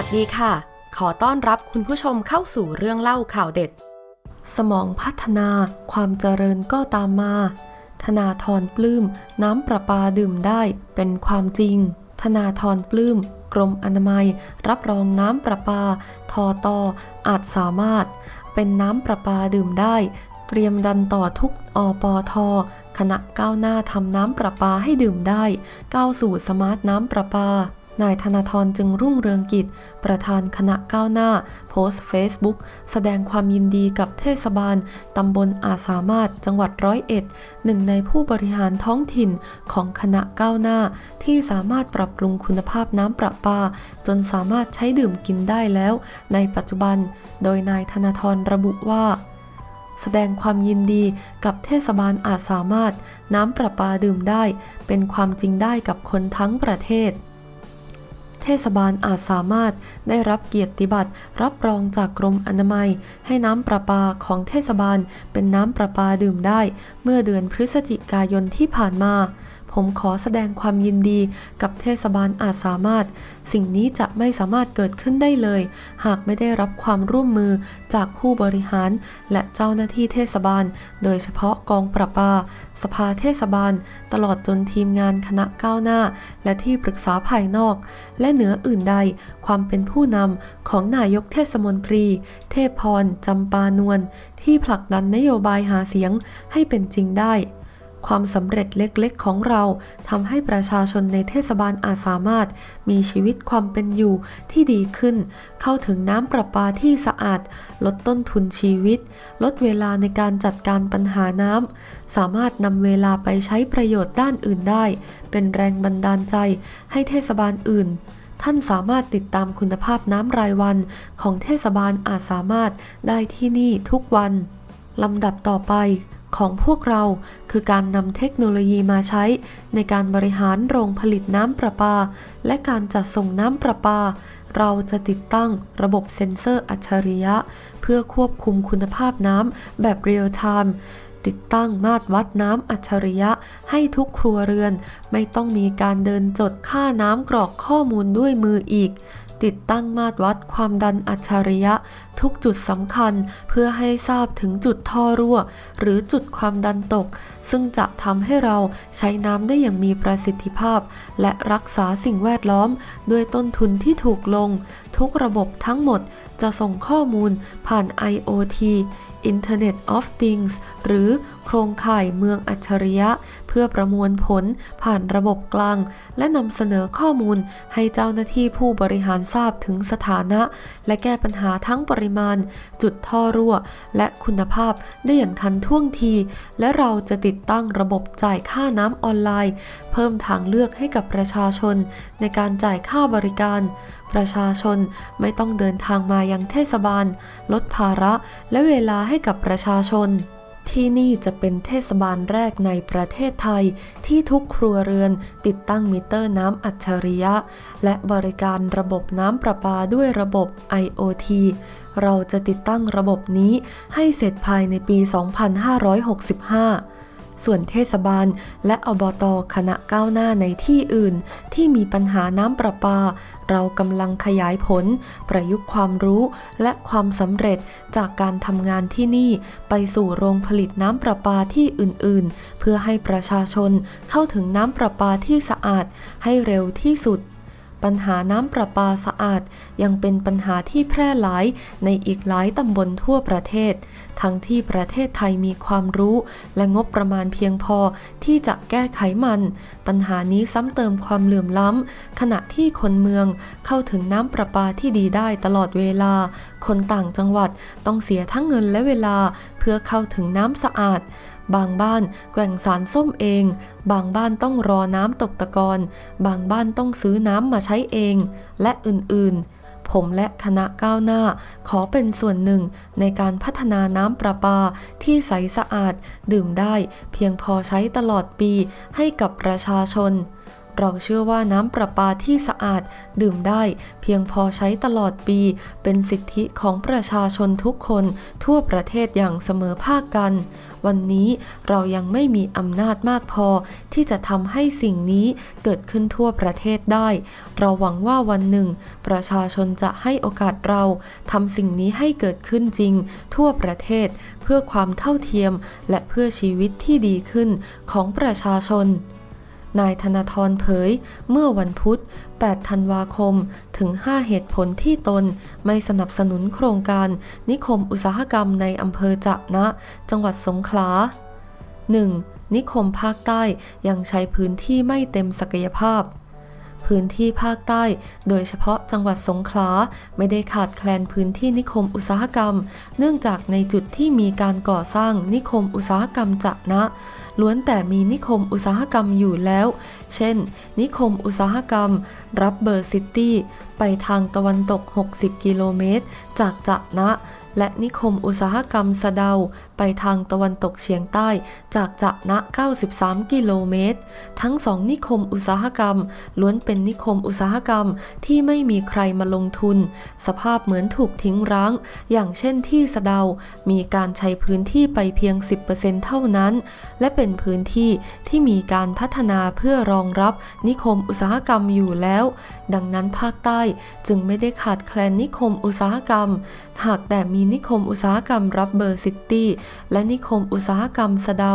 วัสดีค่ะ ขอต้อนรับคุณผู้ชมเข้าสู่เรื่องเล่าข่าวเด็ด สมองพัฒนาความเจริญก็ตามมา ธนาธรปลื้ม น้ำประปาดื่มได้เป็นความจริง ธนาธรปลื้ม กรมอนามัย รับรองน้ำประปา ทอตออาจสามารถ เป็นน้ำประปาดื่มได้ เตรียมดันต่อทุกอปอทคณะก้าวหน้าทำน้ำประปาให้ดื่มได้ ก้าวสู่สมาร์ทน้ำประปา นายธนาธรจึงรุ่งเรืองกิจ ประธานคณะก้าวหน้า โพสต์เฟซบุ๊กแสดงความยินดีกับเทศบาล ตำบลอาสามารถจังหวัดร้อยเอ็ด หนึ่งในผู้บริหารท้องถิ่นของคณะก้าวหน้า ที่สามารถปรับปรุงคุณภาพน้ำประปา จนสามารถใช้ดื่มกินได้แล้ว ในปัจจุบัน โดยนายธนาธรระบุว่าแสดงความยินดีกับเทศบาลอาจสามารถ น้ำประปาดื่มได้ เป็นความจริงได้กับคนทั้งประเทศ เทศบาลอาจสามารถได้รับเกียรติบัตรรับรองจากกรมอนามัย ให้น้ำประปาของเทศบาลเป็นน้ำประปาดื่มได้ เมื่อเดือนพฤศจิกายนที่ผ่านมา ผมขอแสดงความยินดีกับเทศบาลอาจสามารถ สิ่งนี้จะไม่สามารถเกิดขึ้นได้เลย หากไม่ได้รับความร่วมมือจากผู้บริหาร และเจ้าหน้าที่เทศบาล โดยเฉพาะกองประปา สภาเทศบาล ตลอดจนทีมงานคณะก้าวหน้า และที่ปรึกษาภายนอก และเหนืออื่นใด ความเป็นผู้นำของนายกเทศมนตรี เทพพรจำปานวลที่ผลักดันนโยบายหาเสียงให้เป็นจริงได้ ความสำเร็จเล็กๆ ของเราทำให้ประชาชนในเทศบาลอาจสามารถ มีชีวิตความเป็นอยู่ที่ดีขึ้น เข้าถึงน้ำประปาที่สะอาด ลดต้นทุนชีวิต ลดเวลาในการจัดการปัญหาน้ำ สามารถนำเวลาไปใช้ประโยชน์ด้านอื่นได้ เป็นแรงบันดาลใจให้เทศบาลอื่นท่านสามารถติดตามคุณภาพน้ำรายวันของเทศบาลอาจสามารถได้ที่นี่ทุกวัน ลำดับต่อไป ของพวกเราคือการนำเทคโนโลยีมาใช้ ในการบริหารโรงผลิตน้ำประปา และการจัดส่งน้ำประปา เราจะติดตั้งระบบเซ็นเซอร์อัจฉริยะ เพื่อควบคุมคุณภาพน้ำแบบเรียลไทม์ติดตั้งมาตรวัดน้ำอัจฉริยะให้ทุกครัวเรือน ไม่ต้องมีการเดินจดค่าน้ำกรอกข้อมูลด้วยมืออีก ติดตั้งมาตรวัดความดันอัจฉริยะ ทุกจุดสำคัญเพื่อให้ทราบถึงจุดท่อรั่ว หรือจุดความดันตก ซึ่งจะทำให้เราใช้น้ำได้อย่างมีประสิทธิภาพ และรักษาสิ่งแวดล้อม ด้วยต้นทุนที่ถูกลง ทุกระบบทั้งหมดจะส่งข้อมูลผ่าน IoT Internet of Things หรือ โครงข่ายเมืองอัจฉริยะ เพื่อประมวลผลผ่านระบบกลาง และนำเสนอข้อมูลให้เจ้าหน้าที่ผู้บริหารทราบถึงสถานะ และแก้ปัญหาทั้งปริมาณ จุดท่อรั่ว และคุณภาพได้อย่างทันท่วงที และเราจะติดตั้งระบบจ่ายค่าน้ำออนไลน์ เพิ่มทางเลือกให้กับประชาชน ในการจ่ายค่าบริการ ประชาชนไม่ต้องเดินทางมายังเทศบาล ลดภาระและเวลาให้กับประชาชน ที่นี่จะเป็นเทศบาลแรกในประเทศไทย ที่ทุกครัวเรือนติดตั้งมิเตอร์น้ำอัจฉริยะ และบริการระบบน้ำประปาด้วยระบบ IoT เราจะติดตั้งระบบนี้ให้เสร็จภายในปี 2565ส่วนเทศบาลและอบตคณะก้าวหน้าในที่อื่น ที่มีปัญหาน้ำประปา เรากำลังขยายผล ประยุกต์ความรู้ และความสำเร็จจากการทำงานที่นี่ ไปสู่โรงผลิตน้ำประปาที่อื่นๆ เพื่อให้ประชาชนเข้าถึงน้ำประปาที่สะอาดให้เร็วที่สุด ปัญหาน้ำประปาสะอาด ยังเป็นปัญหาที่แพร่หลายในอีกหลายตำบลทั่วประเทศ ทั้งที่ประเทศไทยมีความรู้ และงบประมาณเพียงพอที่จะแก้ไขมัน ปัญหานี้ซ้ำเติมความเหลื่อมล้ำ ขณะที่คนเมืองเข้าถึงน้ำประปาที่ดีได้ตลอดเวลา คนต่างจังหวัดต้องเสียทั้งเงินและเวลาเพื่อเข้าถึงน้ำสะอาด บางบ้านแกว่งสารส้มเอง บางบ้านต้องรอน้ำตกตะกอนบางบ้านต้องซื้อน้ำมาใช้เอง และอื่นๆ ผมและคณะก้าวหน้า ขอเป็นส่วนหนึ่งในการพัฒนาน้ำประปาที่ใสสะอาด ดื่มได้ เพียงพอใช้ตลอดปีให้กับประชาชน เราเชื่อว่าน้ำประปาที่สะอาดดื่มได้ เพียงพอใช้ตลอดปี เป็นสิทธิของประชาชนทุกคน ทั่วประเทศอย่างเสมอภาคกัน วันนี้เรายังไม่มีอำนาจมากพอ ที่จะทำให้สิ่งนี้เกิดขึ้นทั่วประเทศได้ เราหวังว่าวันหนึ่ง ประชาชนจะให้โอกาสเราทำสิ่งนี้ให้เกิดขึ้นจริง ทั่วประเทศเพื่อความเท่าเทียม และเพื่อชีวิตที่ดีขึ้นของประชาชน นายธนาธรเผย เมื่อวันพุธ 8 ธันวาคม ถึง 5 เหตุผลที่ตนไม่สนับสนุนโครงการ นิคมอุตสาหกรรมในอำเภอจะนะ จังหวัดสงขลา 1. นิคมภาคใต้ยังใช้พื้นที่ไม่เต็มศักยภาพ พื้นที่ภาคใต้ โดยเฉพาะจังหวัดสงขลาไม่ได้ขาดแคลนพื้นที่นิคมอุตสาหกรรม เนื่องจากในจุดที่มีการก่อสร้างนิคมอุตสาหกรรมจะนะล้วนแต่มีนิคมอุตสาหกรรมอยู่แล้ว เช่น นิคมอุตสาหกรรม รับเบอร์ซิตี้ ไปทางตะวันตก 60 กิโลเมตร จากจะนะ และนิคมอุตสาหกรรมสะเดาไปทางตะวันตกเฉียงใต้จากจะนะ 93 กิโลเมตร ทั้งสองนิคมอุตสาหกรรม ล้วนเป็นนิคมอุตสาหกรรมที่ไม่มีใครมาลงทุน สภาพเหมือนถูกทิ้งร้าง อย่างเช่นที่สะเดา มีการใช้พื้นที่ไปเพียง 10%เท่านั้น และเป็นพื้นที่ที่มีการพัฒนาเพื่อรองรับนิคมอุตสาหกรรมอยู่แล้ว ดังนั้นภาคใต้จึงไม่ได้ขาดแคลนนิคมอุตสาหกรรม หากแต่มีนิคมอุตสาหกรรมรับเบอร์ซิตี้และนิคมอุตสาหกรรมสะเดา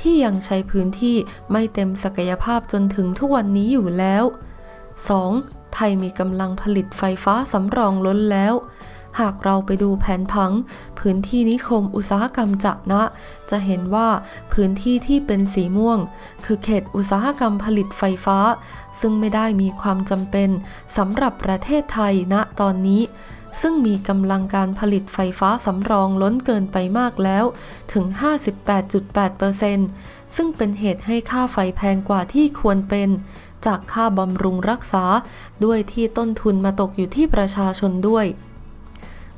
ที่ยังใช้พื้นที่ไม่เต็มศักยภาพจนถึงทุกวันนี้อยู่แล้ว 2. ไทยมีกำลังผลิตไฟฟ้าสำรองล้นแล้ว หากเราไปดูแผนผัง พื้นที่นิคมอุตสาหกรรมจะนะ จะเห็นว่าพื้นที่ที่เป็นสีม่วง คือเขตอุตสาหกรรมผลิตไฟฟ้า ซึ่งไม่ได้มีความจำเป็นสำหรับประเทศไทยณตอนนี้ ซึ่งมีกำลังการผลิตไฟฟ้าสำรองล้นเกินไปมากแล้วถึง 58.8%ซึ่งเป็นเหตุให้ค่าไฟแพงกว่าที่ควรเป็น จากค่าบำรุงรักษาด้วยที่ต้นทุนมาตกอยู่ที่ประชาชนด้วย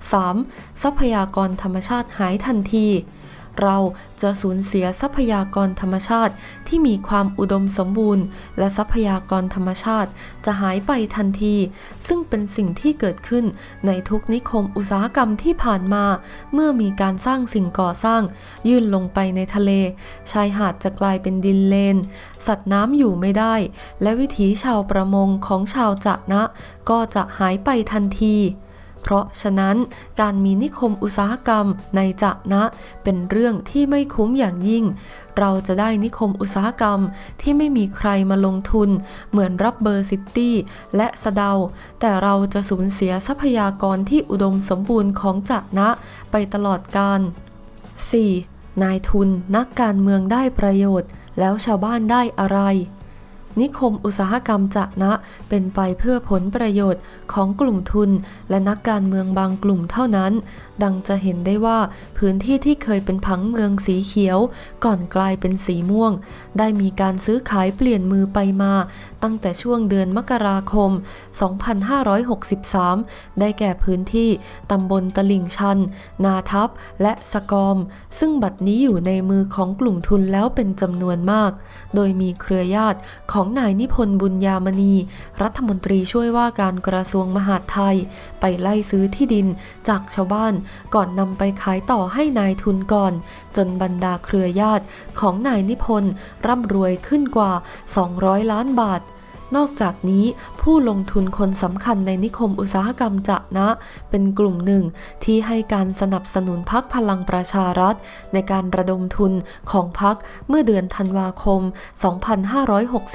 3. ทรัพยากรธรรมชาติหายทันที เราจะสูญเสียทรัพยากรธรรมชาติที่มีความอุดมสมบูรณ์ และทรัพยากรธรรมชาติจะหายไปทันที ซึ่งเป็นสิ่งที่เกิดขึ้นในทุกนิคมอุตสาหกรรมที่ผ่านมา เมื่อมีการสร้างสิ่งก่อสร้าง ยื่นลงไปในทะเล ชายหาดจะกลายเป็นดินเลน สัตว์น้ำอยู่ไม่ได้ และวิถีชาวประมงของชาวจะนะ ก็จะหายไปทันที เพราะฉะนั้นการมีนิคมอุตสาหกรรมในจะนะเป็นเรื่องที่ไม่คุ้มอย่างยิ่ง เราจะได้นิคมอุตสาหกรรมที่ไม่มีใครมาลงทุน เหมือนรับเบอร์ซิตี้และสะเดา แต่เราจะสูญเสียทรัพยากรที่อุดมสมบูรณ์ของจะนะไปตลอดกาล 4. นายทุนนักการเมืองได้ประโยชน์ แล้วชาวบ้านได้อะไร นิคมอุตสาหกรรมจะนะเป็นไปเพื่อผลประโยชน์ของกลุ่มทุน และนักการเมืองบางกลุ่มเท่านั้น ดังจะเห็นได้ว่าพื้นที่ที่เคยเป็นผังเมืองสีเขียว ก่อนกลายเป็นสีม่วง ได้มีการซื้อขายเปลี่ยนมือไปมา ตั้งแต่ช่วงเดือนมกราคม 2563 ได้แก่พื้นที่ตำบลตลิ่งชัน นาทับ และสกอม ซึ่งบัดนี้อยู่ในมือของกลุ่มทุนแล้วเป็นจำนวนมาก โดยมีเครือญาติของนายนิพนธ์บุญญามณี รัฐมนตรีช่วยว่าการกระทรวงมหาดไทย ไปไล่ซื้อที่ดินจากชาวบ้านก่อนนำไปขายต่อให้นายทุนก่อน จนบรรดาเครือญาติของนายนิพนธ์ร่ำรวยขึ้นกว่า 200 ล้านบาท นอกจากนี้ผู้ลงทุนคนสำคัญในนิคมอุตสาหกรรมจะนะ เป็นกลุ่มหนึ่งที่ให้การสนับสนุนพักพลังประชารัฐ ในการระดมทุนของพักเมื่อเดือนธันวาคม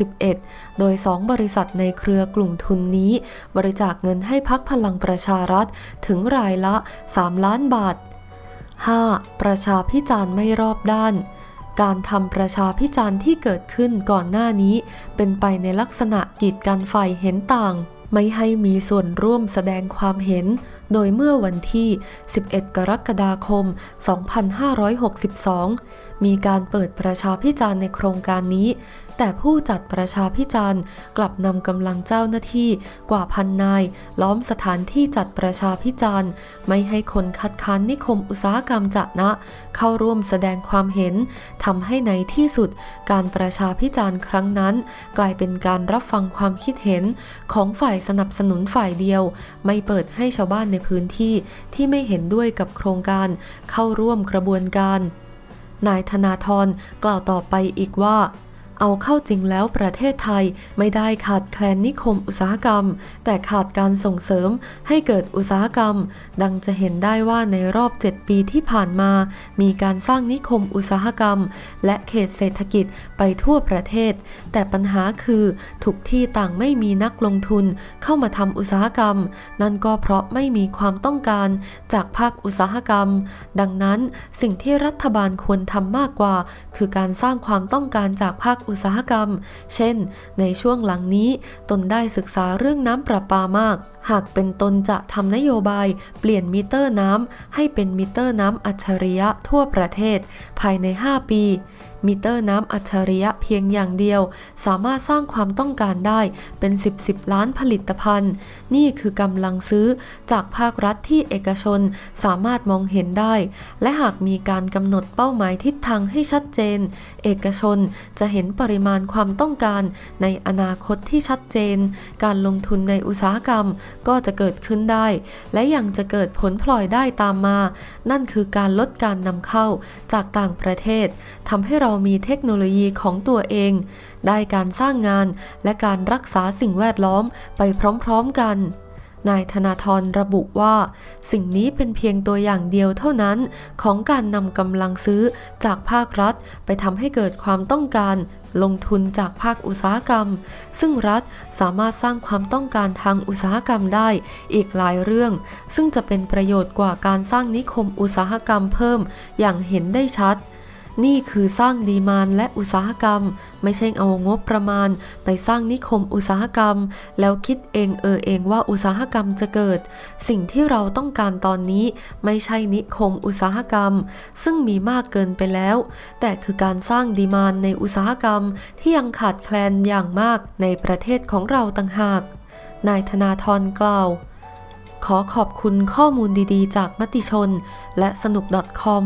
2561 โดยสองบริษัทในเครือกลุ่มทุนนี้ บริจาคเงินให้พักพลังประชารัฐถึงรายละ 3 ล้านบาท 5. ประชาพิจารณ์ไม่รอบด้าน การทำประชาพิจารณ์ที่เกิดขึ้นก่อนหน้านี้ เป็นไปในลักษณะกีดกันฝ่ายเห็นต่าง ไม่ให้มีส่วนร่วมแสดงความเห็น โดยเมื่อวันที่ 11 กรกฎาคม 2562มีการเปิดประชาพิจารณ์ในโครงการนี้ แต่ผู้จัดประชาพิจารณ์กลับนำกำลังเจ้าหน้าที่กว่าพันนาย ล้อมสถานที่จัดประชาพิจารณ์ ไม่ให้คนคัดค้านนิคมอุตสาหกรรมจะนะ เข้าร่วมแสดงความเห็นทำให้ในที่สุด การประชาพิจารณ์ครั้งนั้น กลายเป็นการรับฟังความคิดเห็นของฝ่ายสนับสนุนฝ่ายเดียว ไม่เปิดให้ชาวบ้านในพื้นที่ที่ไม่เห็นด้วยกับโครงการเข้าร่วมกระบวนการ นายธนาธรกล่าวต่อไปอีกว่า เอาเข้าจริงแล้วประเทศไทยไม่ได้ขาดแคลนนิคมอุตสาหกรรม แต่ขาดการส่งเสริมให้เกิดอุตสาหกรรม ดังจะเห็นได้ว่าในรอบ 7 ปีที่ผ่านมา มีการสร้างนิคมอุตสาหกรรม และเขตเศรษฐกิจไปทั่วประเทศ แต่ปัญหาคือทุกที่ต่างไม่มีนักลงทุนเข้ามาทำอุตสาหกรรม นั่นก็เพราะไม่มีความต้องการจากภาคอุตสาหกรรม ดังนั้นสิ่งที่รัฐบาลควรทำมากกว่า คือการสร้างความต้องการจากภาคอุตสาหกรรม เช่น ในช่วงหลังนี้ตนได้ศึกษาเรื่องน้ำประปามาก หากเป็นตนจะทำนโยบายเปลี่ยนมิเตอร์น้ำให้เป็นมิเตอร์น้ำอัจฉริยะทั่วประเทศ ภายใน 5 ปี มิเตอร์น้ำอัจฉริยะเพียงอย่างเดียว สามารถสร้างความต้องการได้เป็น 10 10 ล้านผลิตภัณฑ์ นี่คือกำลังซื้อจากภาครัฐที่เอกชนสามารถมองเห็นได้ และหากมีการกำหนดเป้าหมายทิศทางให้ชัดเจน เอกชนจะเห็นปริมาณความต้องการในอนาคตที่ชัดเจน การลงทุนในอุตสาหกรรมก็จะเกิดขึ้นได้ และยังจะเกิดผลพลอยได้ตามมา นั่นคือการลดการนำเข้าจากต่างประเทศทำให้เรามีเทคโนโลยีของตัวเอง ได้การสร้างงานและการรักษาสิ่งแวดล้อมไปพร้อมๆกันนายธนาธรระบุว่า สิ่งนี้เป็นเพียงตัวอย่างเดียวเท่านั้น ของการนำกำลังซื้อจากภาครัฐ ไปทำให้เกิดความต้องการ ลงทุนจากภาคอุตสาหกรรม ซึ่งรัฐสามารถสร้างความต้องการทางอุตสาหกรรมได้อีกหลายเรื่อง ซึ่งจะเป็นประโยชน์กว่าการสร้างนิคมอุตสาหกรรมเพิ่มอย่างเห็นได้ชัด นี่คือสร้างดีมานและอุตสาหกรรม ไม่ใช่เอางบประมาณ ไปสร้างนิคมอุตสาหกรรม แล้วคิดเองเออเองว่าอุตสาหกรรมจะเกิด สิ่งที่เราต้องการตอนนี้ไม่ใช่นิคมอุตสาหกรรม ซึ่งมีมากเกินไปแล้ว แต่คือการสร้างดีมานในอุตสาหกรรมที่ยังขาดแคลนอย่างมากในประเทศของเราต่างหาก นายธนาธรกล่าวขอขอบคุณข้อมูลดีๆ จากมติชน และสนุก .com